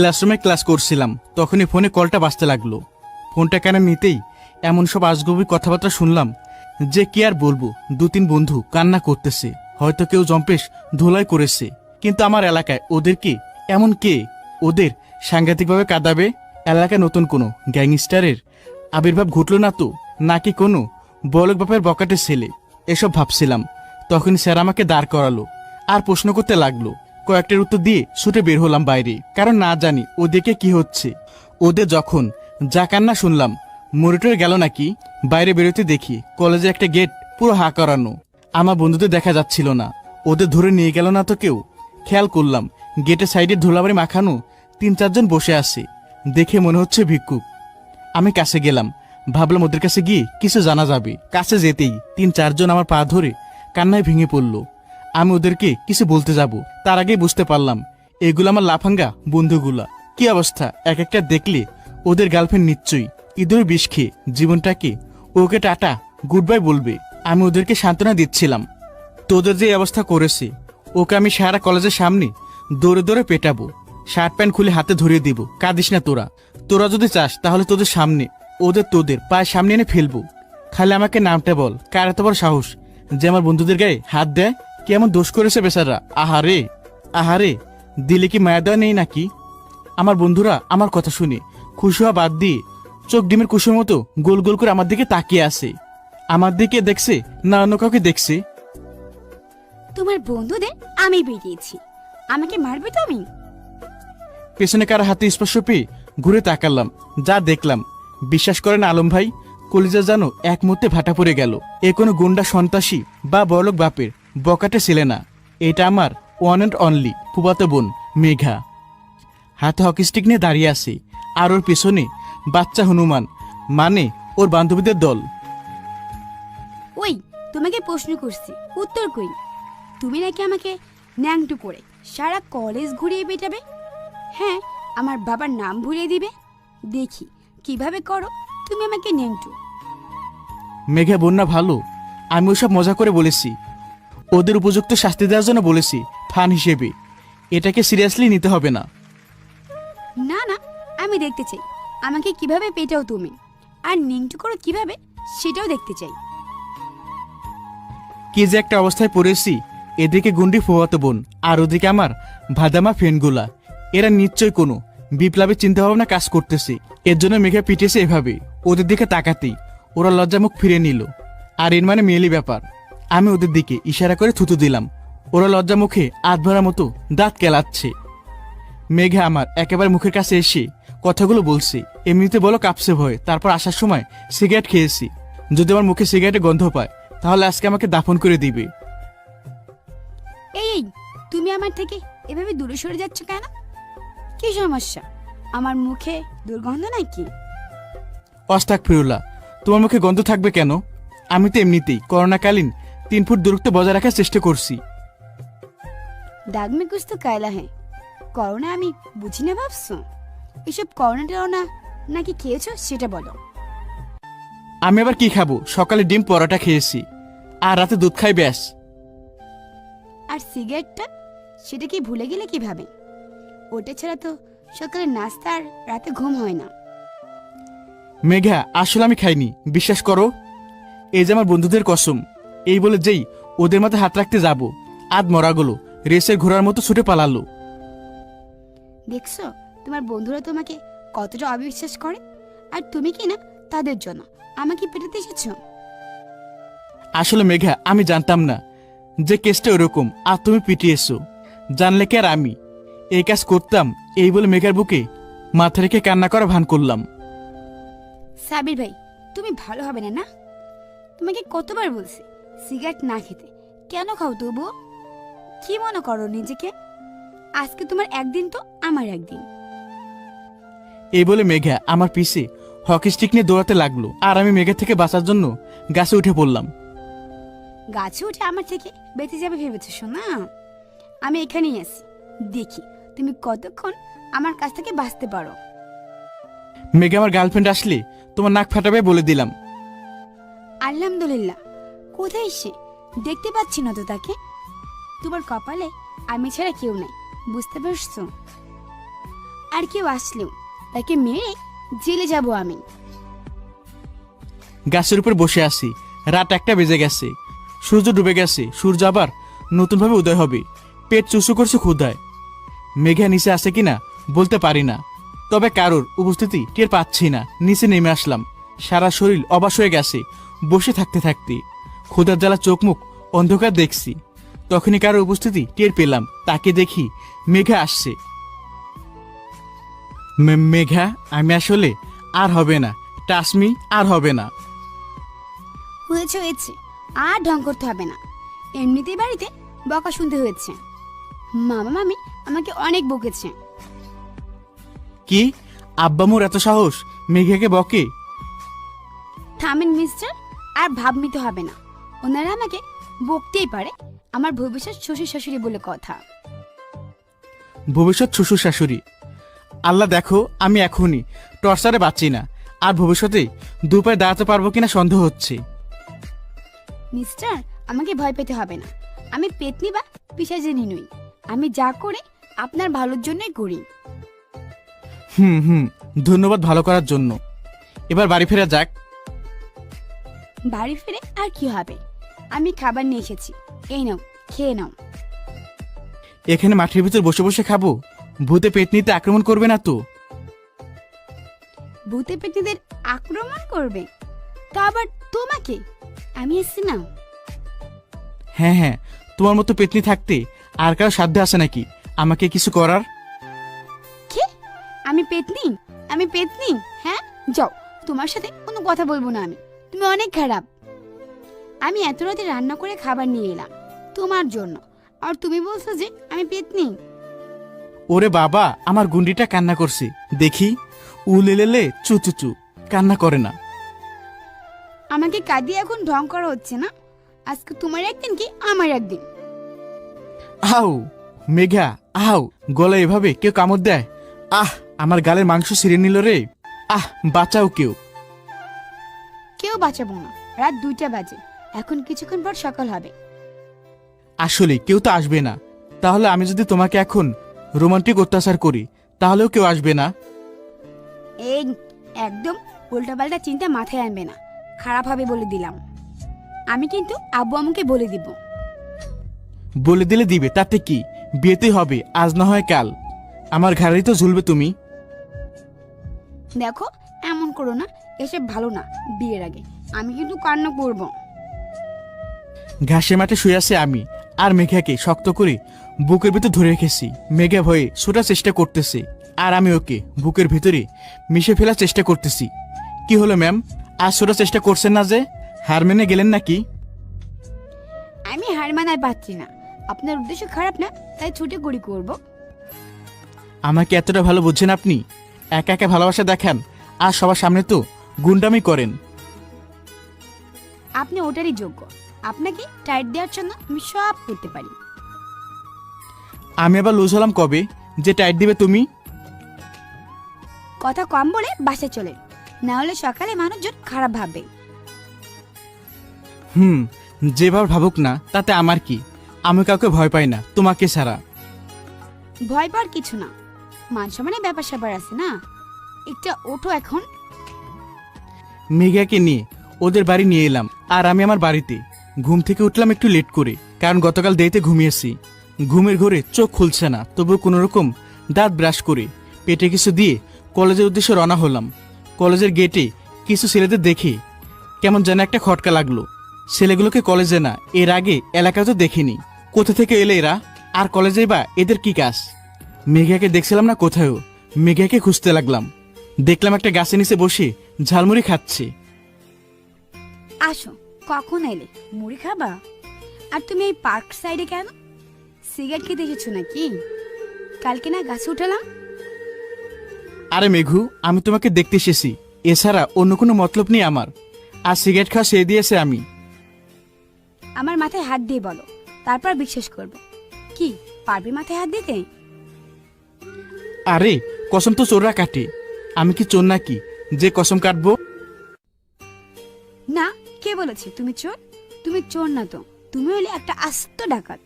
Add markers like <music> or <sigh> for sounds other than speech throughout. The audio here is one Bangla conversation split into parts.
ক্লাসরুমে ক্লাস করছিলাম, তখনই ফোনে কলটা বাজতে লাগল। ফোনটা কেন নিতেই এমন সব আজগবি কথাবার্তা শুনলাম যে কি আর বলব দু তিন বন্ধু কান্না করতেছে, হয়তো কেউ জম্পেশ ধুলাই করেছে। কিন্তু আমার এলাকায় ওদের ওদেরকে এমন কে? ওদের সাংঘাতিকভাবে কাঁদাবে? এলাকায় নতুন কোনো গ্যাংস্টারের আবির্ভাব ঘটলো না তো? নাকি কোনো বলক বাপের বকাটে ছেলে? এসব ভাবছিলাম তখন স্যার আমাকে দাঁড় করালো আর প্রশ্ন করতে লাগল কয়েকটার উত্তর দিয়ে ছুটে বের হলাম বাইরে, কারণ না জানি ওদেরকে কি হচ্ছে। ওদের যখন যা কান্না শুনলাম, মনিটর গেল নাকি, বাইরে বেরোতে দেখি কলেজে একটা গেট পুরো হা করানো। আমার বন্ধুদের দেখা যাচ্ছিল না। ওদের ধরে নিয়ে গেল না তো কেউ। খেয়াল করলাম, গেটের সাইডে ধুলাবাড়ি মাখানো তিন চারজন বসে আছে। দেখে মনে হচ্ছে ভিক্ষুক। আমি কাছে গেলাম, ভাবলাম ওদের কাছে গিয়ে কিছু জানা যাবে। কাছে যেতেই তিন চারজন আমার পা ধরে কান্নায় ভেঙে পড়ল। আমি ওদেরকে কিছু বলতে যাব। তার আগেই বুঝতে পারলাম, এগুলো আমার লাফাঙ্গা বন্ধুগুলা। কি অবস্থা? এক একটা দেখলে ওদের গার্লফ্রেন্ড নিশ্চয়ই। ইঁদুর বিষ খেয়ে জীবনটাকে ওকে টাটা গুড বাই বলবে। আমি ওদেরকে সান্ত্বনা দিচ্ছিলাম। তোদের যে অবস্থা করেছে, ওকে আমি সারা কলেজের সামনে দৌড়ে দৌড়ে পেটাবো। শার্ট প্যান্ট খুলে হাতে ধরিয়ে দিব। কাঁদিস না তোরা। তোরা যদি চাস, তাহলে তোদের সামনে, ওদের তোদের পায়ের সামনে এনে ফেলব। খালি আমাকে নামটা বল। কার এত বড় সাহস যে আমার বন্ধুদের গায়ে হাত দেয়? কি এমন দোষ করেছে বেচারা? আহারে আহারে দিলে কি মায়া দেওয়া নেই নাকি? আমার বন্ধুরা আমার কথা শুনে খুশি হওয়া বাদ দিয়ে চোখ ডিমের কুসুর মতো গোল গোল করে আমার দিকে তাকিয়ে আসে আমার দিকে দেখছে না অন্য কাউকে দেখছে। তোমার বন্ধুদের আমি বেরিয়েছি। আমাকে মারবে তুমি? পেছনে কার হাতে স্পর্শ পেয়ে ঘুরে তাকালাম যা দেখলাম। বিশ্বাস করেন আলম ভাই কলিজা যেন এক মুহূর্তে ভাটা পড়ে গেল। এ কোনো গুন্ডা সন্ত্রাসী বা বড়লোক বাপের। বকাটে ছেলে না এটা আমার ওয়ান অ্যান্ড অনলি ফুবাতো বোন মেঘা। হাতে হকি স্টিক নিয়ে দাঁড়িয়ে আছে আর ওর পেছনে বাচ্চা হনুমান মানে ওর বান্ধবীদের দল। ওই তোমাকে প্রশ্ন করছি উত্তর কই? তুমি নাকি আমাকে ন্যাংটু করে সারা কলেজ ঘুরিয়ে পেটাবে? হ্যাঁ আমার বাবার নাম ভুলিয়ে দিবে? দেখি কীভাবে করো? তুমি আমাকে ন্যাংটু। মেঘা বন্যা ভালো আমি ওসব মজা করে বলেছি। ওদের উপযুক্ত শাস্তি দেওয়ার জন্য বলেছি ফান হিসেবে। এটাকে সিরিয়াসলি নিতে হবে না। না না আমি দেখতে চাই। আমাকে কীভাবে পেটাও তুমি? আর ন্যাংটু করো কীভাবে সেটাও দেখতে চাই। কি যে একটা অবস্থায় পড়েছি এদিকে গুন্ডি ফোয়াতো বোন আর ওদিকে আমার ভাদামা ফেনগুলা এরা নিশ্চয় কোনো বিপ্লবের চিন্তাভাবনা কাজ করতেছে। এর জন্য মেঘা পিটেছে এভাবে। ওদের দিকে তাকাতেই ওরা লজ্জা মুখ ফিরে নিল। আর এর মানে মেয়েলি ব্যাপার। আমি ওদের দিকে ইশারা করে থুতু দিলাম। ওরা লজ্জা মুখে আধ ভরা মতো দাঁত কেলাচ্ছে। মেঘা আমার একেবারে মুখের কাছে এসে কথাগুলো বলছে। এমনিতে বলো কাঁপছে ভয়। তারপর আসার সময় সিগারেট খেয়েছি। যদি আমার মুখে সিগারেটের গন্ধ পায় তাহলে আজকে আমাকে দাফন করে দিবে। এই এই তুমি আমার থেকে এভাবে দূরে সরে যাচ্ছ কেন? কি সমস্যা? আমার মুখে দুর্গন্ধ নাকি? অস্তাক ফিরুল্লাহ তোমার মুখে গন্ধ থাকবে কেন? আমি তো এমনিতেই করোনাকালীন তিন ফুট দূরত্ব বজায় রাখার চেষ্টা করছি। দাগ মে কুছ তো কায়লা হ্যাঁ। করোনা আমি বুঝি না ভাবছ? এসব করোনা টরোনা নাকি খেয়েছো সেটা বলো। আমি আবার কি খাব? সকালে ডিম পরোটা খেয়েছি। আর রাতে দুধ খাই ব্যাস। আর সিগারেটটা? সেটা কি ভুলে গেলে কীভাবে? ওটা ছাড়া তো সকালে নাস্তা আর রাতে ঘুম হয় না। মেঘা আসলে আমি খাইনি। বিশ্বাস করো এই যে আমার বন্ধুদের কসম। এই বলে যেই ওদের মাথায় হাত রাখতে যাব। আদ মরা গেলো রেসের ঘোড়ার মতো ছুটে পালালো। দেখছ তোমার বন্ধুরা তোমাকে কতটা অবিশ্বাস করে? আর তুমি কি না তাদের জন্য? আমাকে পেটাতে এসেছ? আসলে মেঘা আমি জানতাম না যে কেসটা ওরকম আর তুমি পিটিয়েছো। জানলে কি আর আমি? এই কাজ করতাম এই বলে মেঘার বুকে মাথা রেখে কান্না করা ভান করলাম। সাবির ভাই তুমি ভালো হবে না না? তোমাকে কতবার বলছি সিগারেট না খেতে। কেন খাও তবুও কি মনে করো নিজেকে? আজকে তোমার একদিন তো আমার একদিন। এই বলে মেঘা আমার পিছে হকি স্টিক নিয়ে দৌড়াতে লাগল আর আমি মেঘা থেকে বাঁচার জন্য গাছে উঠে পড়লাম। গাছে উঠে আমার থেকে বেঁচে যাবে ভেবেছো শোনা আমি এখানেই আছি। দেখি তুমি কতক্ষণ আমার কাছ থেকে বাঁচতে পারো। মেঘা আমার গার্লফ্রেন্ড আসলে তোমার নাক ফাটাবে বলে দিলাম। আলহামদুলিল্লাহ। কোথায় সে? দেখতে পাচ্ছি না তো তাকে। তোমার কপালে আমি ছাড়া কেউ নাই, বুঝতে পারছ? আর কেউ আসলেও তাকে মেরে জেলে যাব আমি। গাছের উপর বসে আছি, রাত একটা বেজে গেছে, সূর্য ডুবে গেছে, সূর্য আবার নতুনভাবে উদয় হবে, পেট চুষু করছে ক্ষুধায়। মেঘা নিচে আসে কিনা বলতে পারি না, তবে কারোর উপস্থিতি টের পাচ্ছি না, নিচে নেমে আসলাম, সারা শরীর অবাস হয়ে গেছে, বসে থাকতে থাকতে। ক্ষুধার জ্বালা চোখ মুখ অন্ধকার দেখছি। তখনই কারোর উপস্থিতি টের পেলাম। তাকে দেখি মেঘা আসছে। মেঘা আমি আসলে আর হবে না। টাসমি আর হবে না। হয়েছে হয়েছে। আর ঢং করতে হবে না। এমনিতেই বাড়িতে বকা শুনতে হয়েছে। মামা মামি আমাকে অনেক বকেছে। কি? আব্বামুর এত সাহস? মেঘাকে বকে? থামেন মিস্টার। আর ভাব নিতে হবে না। ওনারা আমাকে বকতেই পারে আমার ভবিষ্যৎ শ্বশুর শাশুড়ি বলে কথা। ভবিষ্যৎ শ্বশুর শাশুড়ি? আল্লাহ দেখো আমি এখনই টর্চারে বাঁচি না আর ভবিষ্যতে দুপায়ে দাঁড়াতে পারব কিনা সন্দেহ হচ্ছে। মিস্টার আমাকে ভয় পেতে হবে না। আমি পেতনি বা পিসাজেনি নই। আমি যা করে আপনার ভালোর জন্যই করি। হুম হুম ধন্যবাদ ভালো করার জন্য। এবার বাড়ি ফেরা যাক। বাড়ি ফিরে আর কি হবে? আমি খাবার নিয়ে এসেছি। এই নাও খেয়ে নাও। এখানে মাঠের ভিতর বসে বসে খাব। ভূতে পেট নিতে আক্রমণ করবে না তো? ভূতে পেটনিদের আক্রমণ করবে? তা আবার তোমাকে? আমি এসছি না। হ্যাঁ হ্যাঁ তোমার মতো পেতনি থাকতে আর কারও সাধ্য আছে নাকি? আমাকে কিছু করার? কি? আমি পেতনি আমি পেতনি হ্যাঁ? যাও তোমার সাথে কোনো কথা বলব না আমি। তুমি অনেক খারাপ। আমি এত রাতে রান্না করে খাবার নিয়ে এলাম তোমার জন্য। আর তুমি বলছো যে আমি পেতনি। ওরে বাবা আমার গুন্ডিটা কান্না করছে। দেখি উলেলেলে চু চু চু কান্না করে না। আমাকে কাঁদিয়ে এখন ঢং করা হচ্ছে না। আজকে তোমার একদিন কি আমার একদিন? আও মেঘা আও গলা এভাবে কেউ কামড় দেয়? আহ আমার গালের মাংস ছিঁড়ে নিল রে। আহ বাঁচাও কেউ। কেউ বাঁচাবো না। রাত দুইটা বাজে। এখন কিছুক্ষণ পর সকাল হবে। আসলে কেউ তো আসবে না। তাহলে আমি যদি তোমাকে এখন রোমান্টিক অত্যাচার করি তাহলেও কেউ আসবে না? এই একদম উল্টাপাল্টা চিন্তা মাথায় আনবে না। খারাপ হবে বলে দিলাম। আমি কিন্তু আব্বু আমাকে বলে দিব। বলে দিলে দিবে তাতে কি? বিয়েতে হবে আজ না হয় কাল। আমার ঘাড়েই তো ঝুলবে তুমি। দেখো এমন করো না এসব ভালো না বিয়ের আগে। আমি কিন্তু কান্না করব। ঘাসে মাঠে শুয়ে আছে আমি আর মেঘাকে শক্ত করে বুকের ভিতর ধরে রেখেছি। মেঘা ভয়ে ছোটার চেষ্টা করতেছে আর আমি ওকে বুকের ভিতরে মিশে ফেলার চেষ্টা করতেছি। কি হলো ম্যাম? আর ছোটার চেষ্টা করছেন না যে? হার মেনে গেলেন নাকি? আমি হার মানায় পাচ্ছি না। আপনার উদ্দেশ্য খারাপ না তাই ছুটে গড়ি করব। আমাকে এতটা ভালো বুঝছেন আপনি? একা একা ভালোবাসা দেখান আর সবার সামনে তো গুন্ডামি করেন। আপনি ওটারই যোগ্য। আপনাকে টাইট দেওয়ার জন্য আমি সব করতে পারি। আমি আবার লুজ হলাম কবে? যে টাইট দিবে তুমি? কথা কম বলে বাসে চলে না হলে সকালে মানুষজন খারাপ ভাববে হুম যেভাবে ভাবুক না তাতে আমার কি? আমি কাউকে ভয় পাই না তোমাকে সারা ভয় পাওয়ার কিছু না। মান সম্মানের ব্যাপার স্যাপার আছে না? একটা ওঠো এখন। মেঘাকে নিয়ে ওদের বাড়ি নিয়ে এলাম আর আমি আমার বাড়িতে। ঘুম থেকে উঠলাম একটু লেট করে, কারণ গতকাল দেরিতে ঘুমিয়েছি। ঘুমের ঘরে চোখ খুলছে না তবু কোনো রকম দাঁত ব্রাশ করে পেটে কিছু দিয়ে কলেজের উদ্দেশ্যে রওনা হলাম। কলেজের গেটে কিছু ছেলেদের দেখে কেমন যেন একটা খটকা লাগল। ছেলেগুলোকে কলেজে না, এর আগে এলাকায় তো দেখিনি। কোথা থেকে এলে এরা? আর কলেজে বা এদের কি কাজ? মেঘাকে দেখছিলাম না কোথাও মেঘাকে খুঁজতে লাগলাম। দেখলাম একটা গাছের নিচে বসে ঝালমুড়ি খাচ্ছে। আসো কখন এলে? মুড়ি খাবা? আর তুমি এই পার্ক সাইডে কেন? সিগারেট খেতে এসেছ নাকি? কালকে না গাছে উঠালাম। আরে মেঘু আমি তোমাকে দেখতে এসেছি। এছাড়া অন্য কোনো মতলব নেই আমার। আর সিগারেট খাওয়া সে দিয়েছে আমি। আমার মাথায় হাত দিয়ে বলো। তারপর বিশ্বাস করব। কি পারবে মাথায় হাত দিতে? আরে কসম তো চোররা কাটে। আমি কি চোর নাকি? যে কসম কাটবো? বলেছে তুমি চোর? তুমি চোর না তো। তুমি হলে একটা আস্ত ডাকাত।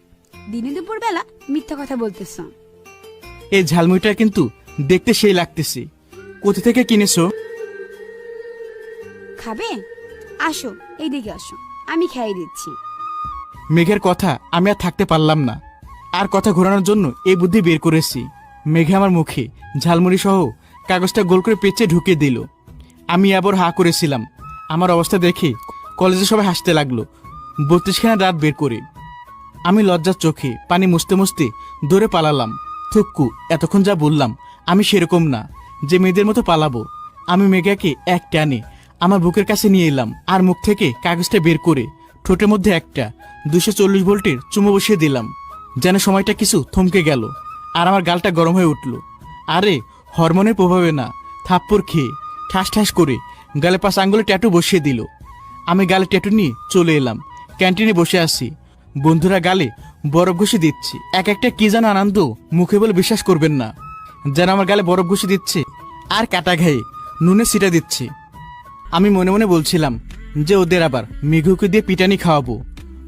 দিনে দুপুর বেলা মিথ্যা কথা বলতেছ। এই ঝালমুড়িটা কিন্তু দেখতে সেই লাগতেছে। কোথা থেকে কিনেছো? খাবে? আসো এইদিকে আসো। আমি খাইয়ে দিচ্ছি। মেঘের কথা আমি আর থাকতে পারলাম না। আর কথা ঘোরানোর জন্য এই বুদ্ধি বের করেছি। মেঘে আমার মুখে ঝালমুড়ি সহ কাগজটা গোল করে পেঁচে ঢুকিয়ে দিল। আমি আবার হা করেছিলাম। আমার অবস্থা দেখে কলেজে সবাই হাসতে লাগল। বত্রিশখানা রাত বের করে। আমি লজ্জার চোখে পানি মুছতে মুছতে দৌড়ে পালালাম। থুক্কু এতক্ষণ যা বললাম, আমি সেরকম না। যে মেয়েদের মতো পালাবো। আমি মেঘাকে এক টানে আমার বুকের কাছে নিয়ে এলাম আর মুখ থেকে কাগজটা বের করে ঠোঁটের মধ্যে একটা দুশো চল্লিশ ভোল্টের চুমো বসিয়ে দিলাম। যেন সময়টা কিছু থমকে গেল আর আমার গালটা গরম হয়ে উঠল। আরে, হরমোনের প্রভাবে না, থাপ্পড় খেয়ে ঠাস ঠাস করে গালে পাশ আঙ্গুলে ট্যাটু বসিয়ে দিল। আমি গালে ট্যাটু নিয়ে চলে এলাম। ক্যান্টিনে বসে আছি। বন্ধুরা গালে বরফ ঘষে দিচ্ছে। এক একটা কি যেন আনন্দ মুখে বলে বিশ্বাস করবেন না। যেন আমার গালে বরফ ঘষে দিচ্ছে আর কাটা ঘায়ে নুনে সিটা দিচ্ছে। আমি মনে মনে বলছিলাম যে ওদের আবার মিঘুকে দিয়ে পিটানি খাওয়াবো।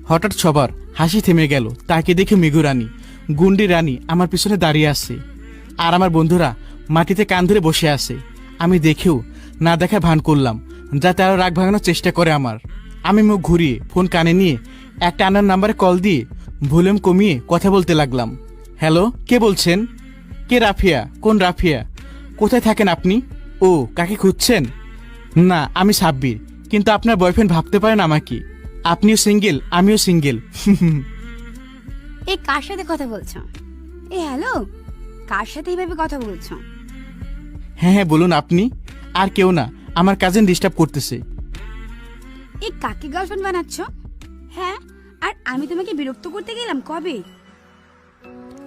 হঠাৎ সবার হাসি থেমে গেল। তাকে দেখে মিঘু রানী, গুন্ডি রানী আমার পিছনে দাঁড়িয়ে আছে। আর আমার বন্ধুরা মাটিতে কান ধরে বসে আছে। আমি দেখেও না দেখা ভান করলাম। যাতে আরও রাগ ভাঙানোর চেষ্টা করে আমার। আমি মুখ ঘুরিয়ে ফোন কানে নিয়ে একটা আনার নাম্বারে কল দিয়ে ভলিউম কমিয়ে কথা বলতে লাগলাম। হ্যালো কে বলছেন? কে রাফিয়া? কোন রাফিয়া? কোথায় থাকেন আপনি? ও কাকে খুঁজছেন? না আমি সাব্বির কিন্তু আপনার বয়ফ্রেন্ড ভাবতে পারেন আমাকে। আপনিও সিঙ্গেল আমিও সিঙ্গেল <laughs> এ কার সাথে কথা বলছো? এ হ্যালো কার সাথে এইভাবে কথা বলছো? হ্যাঁ হ্যাঁ বলুন আপনি। আর কেউ না। আমার কাজিন ডিস্টার্ব করতেছে। এই কাকে গার্লফ্রেন্ড বানাচ্ছ? হ্যাঁ আর আমি তোমাকে বিরক্ত করতে গেলাম কবে?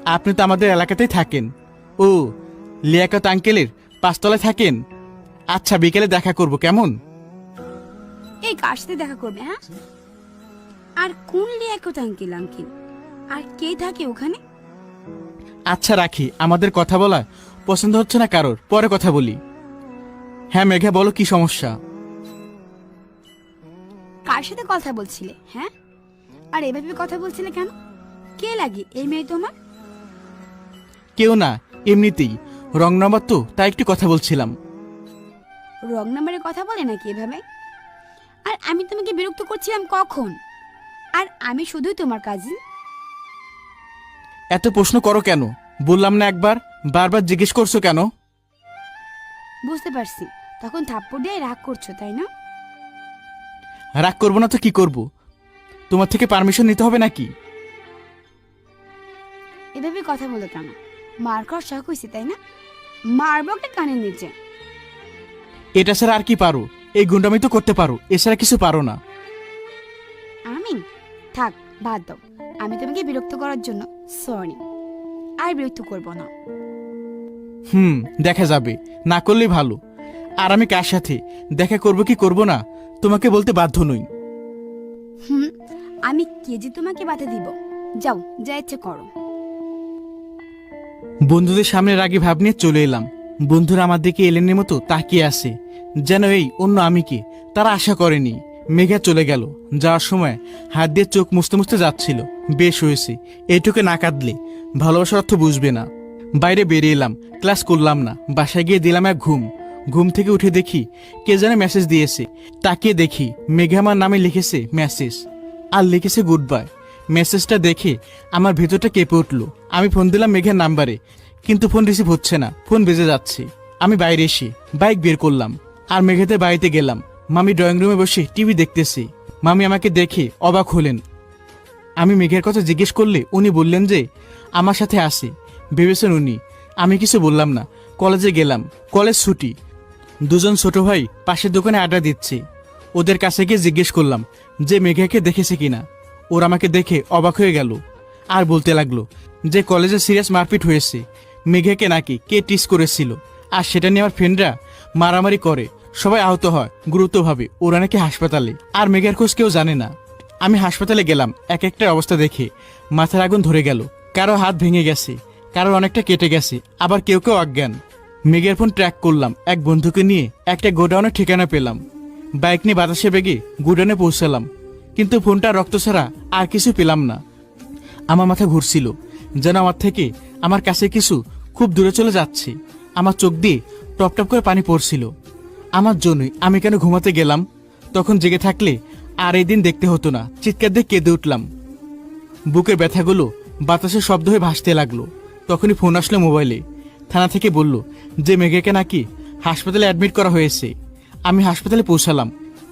আপনি তো আমাদের এলাকাতেই থাকেন। ও লিয়াকত আঙ্কেলের পাঁচতলায় থাকেন। আচ্ছা বিকেলে দেখা করব কেমন? এই কার সাথে দেখা করবে হ্যাঁ? আর কোন লিয়াকত আঙ্কেল আঙ্কেল আর কে থাকে ওখানে? আচ্ছা রাখি আমাদের কথা বলা পছন্দ হচ্ছে না কারোর? পরে কথা বলি। হ্যাঁ মেঘা বলো কি সমস্যা? কার সাথে কথা বলছিলে হ্যাঁ? আর এভাবে কথা বলছিলে কেন? কে লাগে এই মেয়ে তোমার? কেউ না এমনিতেই। রং নাম্বার তো তাই একটু কথা বলছিলাম। রং নাম্বারে কথা বলে নাকি এভাবে? আর আমি তোমাকে বিরক্ত করছিলাম কখন? আর আমি শুধুই তোমার কাজিন এত প্রশ্ন করো কেন? বললাম না একবার বারবার জিজ্ঞেস করছ কেন? বুঝতে পারছি। তখন থাপ্পড় দিয়ে রাগ করছ তাই না? রাগ করব না তো কি করব? তোমার থেকে পারমিশন নিতে হবে নাকি? এভাবে কথা বলো কেন মার খাওয়ার শখ হয়েছে তাই না? মারবো একটা কানের নিচে। এটা ছাড়া আর কি পারো? এই গুন্ডামি তো করতে পারো এছাড়া কিছু পারো না। আমি থাক বাদ দাও। আমি তোমাকে বিরক্ত করার জন্য সরি আর বিরক্ত করব না। হুম দেখা যাবে। না করলেই ভালো। আর আমি কার সাথে? দেখা করব কি করব না? তোমাকে বলতে বাধ্য নই। হুম আমি কে যে তোমাকে বাধা দিব? যাও যা ইচ্ছে করো। বন্ধুদের সামনে রাগে ভাব নিয়ে চলে এলাম। বন্ধুরা আমার দিকে এলেনের মতো তাকিয়ে আসে যেন এই অন্য আমি আমিকে তারা আশা করেনি। মেঘা চলে গেল। যাওয়ার সময় হাত দিয়ে চোখ মুছতে মুছতে যাচ্ছিল। বেশ হয়েছে। এইটুকু না কাঁদলে। ভালোবাসার অর্থ বুঝবে না। বাইরে বেরিয়ে এলাম। ক্লাস করলাম না। বাসায় গিয়ে দিলাম এক ঘুম। ঘুম থেকে উঠে দেখি কে যেন মেসেজ দিয়েছে। তাকিয়ে দেখি মেঘা আমার নামে লিখেছে মেসেজ আর লিখেছে গুড বাই মেসেজটা দেখে আমার ভেতরটা কেঁপে উঠল। আমি ফোন দিলাম মেঘের নাম্বারে কিন্তু ফোন রিসিভ হচ্ছে না। ফোন বেজে যাচ্ছে। আমি বাইরে এসে বাইক বের করলাম। আর মেঘেদের বাড়িতে গেলাম। মামি ড্রয়িং রুমে বসে টিভি দেখতেছি। মামি আমাকে দেখে অবাক হলেন। আমি মেঘের কথা জিজ্ঞেস করলে উনি বললেন যে, আমার সাথে আসে। ভেবেছেন উনি। আমি কিছু বললাম না। কলেজে গেলাম। কলেজ ছুটি। দুজন ছোট ভাই পাশের দোকানে আড্ডা দিচ্ছে। ওদের কাছে গিয়ে জিজ্ঞেস করলাম, যে মেঘাকে দেখেছে কিনা? ওরা আমাকে দেখে অবাক হয়ে গেল। আর বলতে লাগল, যে কলেজে সিরিয়াস মারপিট হয়েছে। মেঘাকে নাকি কে টিস করেছিল? আর সেটা নিয়ে আমার ফ্রেন্ডরা মারামারি করে। সবাই আহত হয় গুরুত্বভাবে ওরা নাকি হাসপাতালে। আর মেঘার খোঁজ কেউ জানে না। আমি হাসপাতালে গেলাম, এক একটা অবস্থা দেখে। মাথার আগুন ধরে গেল। কারও হাত ভেঙে গেছে, কারোর অনেকটা কেটে গেছে। আবার কেউ কেউ অজ্ঞান। মেঘের ফোন ট্র্যাক করলাম, এক বন্ধুকে নিয়ে একটা গোডাউনের ঠিকানা পেলাম। বাইক নিয়ে বাতাসে বেগে গোডাউনে পৌঁছালাম, কিন্তু ফোনটা রক্ত ছাড়া আর কিছু পেলাম না। আমার মাথা ঘুরছিল, যেন আমার থেকে আমার কাছে কিছু খুব দূরে চলে যাচ্ছে। আমার চোখ দিয়ে টপ টপ করে পানি পড়ছিল। আমার জন্যই আমি কেন ঘুমাতে গেলাম? তখন জেগে থাকলে আর এই দিন দেখতে হতো না, চিৎকার দিয়ে কেঁদে উঠলাম। বুকের ব্যথাগুলো বাতাসের শব্দ হয়ে ভাসতে লাগল। তখনই ফোন আসলো মোবাইলে। থানা থেকে বলল যে মেঘেকে নাকি হাসপাতালে অ্যাডমিট করা হয়েছে। আমি হাসপাতালে পৌঁছালাম।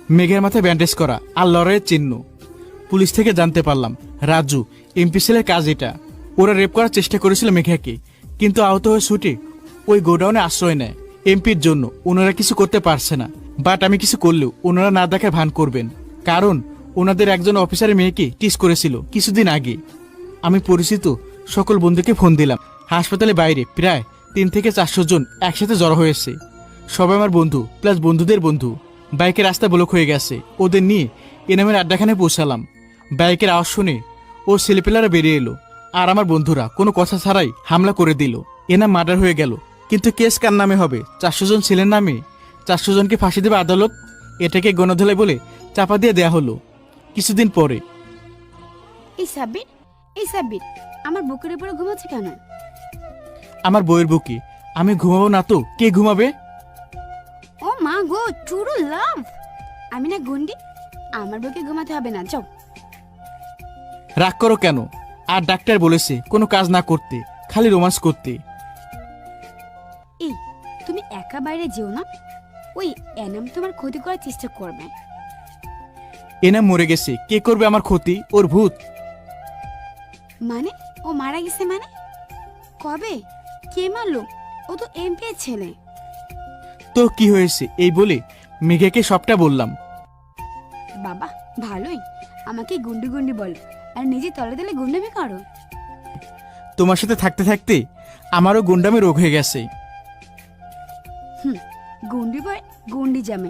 মেঘের মাথায় ব্যান্ডেজ করা আর লড়াইয়ের চিহ্ন। পুলিশ থেকে জানতে পারলাম, রাজু, এমপি সেলের কাজ এটা। ওরা রেপ করার চেষ্টা করেছিল মেঘাকে, কিন্তু আহত হয়ে ছুটে ওই গোডাউনে আশ্রয় নেয়। এমপির জন্য ওনারা কিছু করতে পারছে না, বাট আমি কিছু করলেও ওনারা না দেখায় ভান করবেন। কারণ ওনাদের একজন অফিসারের মেয়েকে টিস করেছিল কিছুদিন আগে। আমি পরিচিত সকল বন্ধুকে ফোন দিলাম। হাসপাতালে বাইরে প্রায় তিন থেকে চারশো জন একসাথে জড়ো হয়েছে সবাই আমার বন্ধু প্লাস বন্ধুদের বন্ধু। বাইকের রাস্তা ব্লক হয়ে গেছে। ওদের নিয়ে এনামের আড্ডাখানে পৌঁছালাম। বাইকের আওয়াজ শুনে ও ছেলেপেলারা বেরিয়ে এলো। আর আমার বন্ধুরা কোনো কথা ছাড়াই হামলা করে দিল। এনাম মার্ডার হয়ে গেল। কিন্তু কেস কার নামে হবে? চারশো জন ছেলের নামে? চারশো জনকে ফাঁসি দেবে আদালত? এটাকে গণধলাই বলে চাপা দিয়ে দেয়া হলো। কিছুদিন পরে। এই সাব্বির এই সাব্বির, আমার বুকের উপরে ঘুমাচ্ছে কেন? আমার বইয়ের বুকে আমি ঘুমাবো না তো? কে ঘুমাবে? ও মা গো টুরু লাভ আমি না গুন্ডি আমার বুকে ঘুমাতে হবে না যাও। রাগ করো কেন? আর ডাক্তার বলেছে কোনো কাজ না করতে খালি রোমান্স করতে। এই তুমি একা বাইরে যেও না? ওই এনাম তোমার ক্ষতি করার চেষ্টা করবে। এনাম মরে গেছে কে করবে আমার ক্ষতি? ওর ভূত। মানে? ও মারা গেছে মানে? কবে? কে মারলো? ও তো এমপি ছেলে। তো কি হয়েছে? এই বলে মেঘাকে সবটা বললাম। বাবা ভালোই। আমাকে গুন্ডি গুন্ডি বলো। আর নিজে তলে তলে গুন্ডামি করো। তোমার সাথে থাকতে থাকতে আমারও গুন্ডামে রোগ হয়ে গেছে। হুম গুন্ডি বয় গুন্ডি জামে।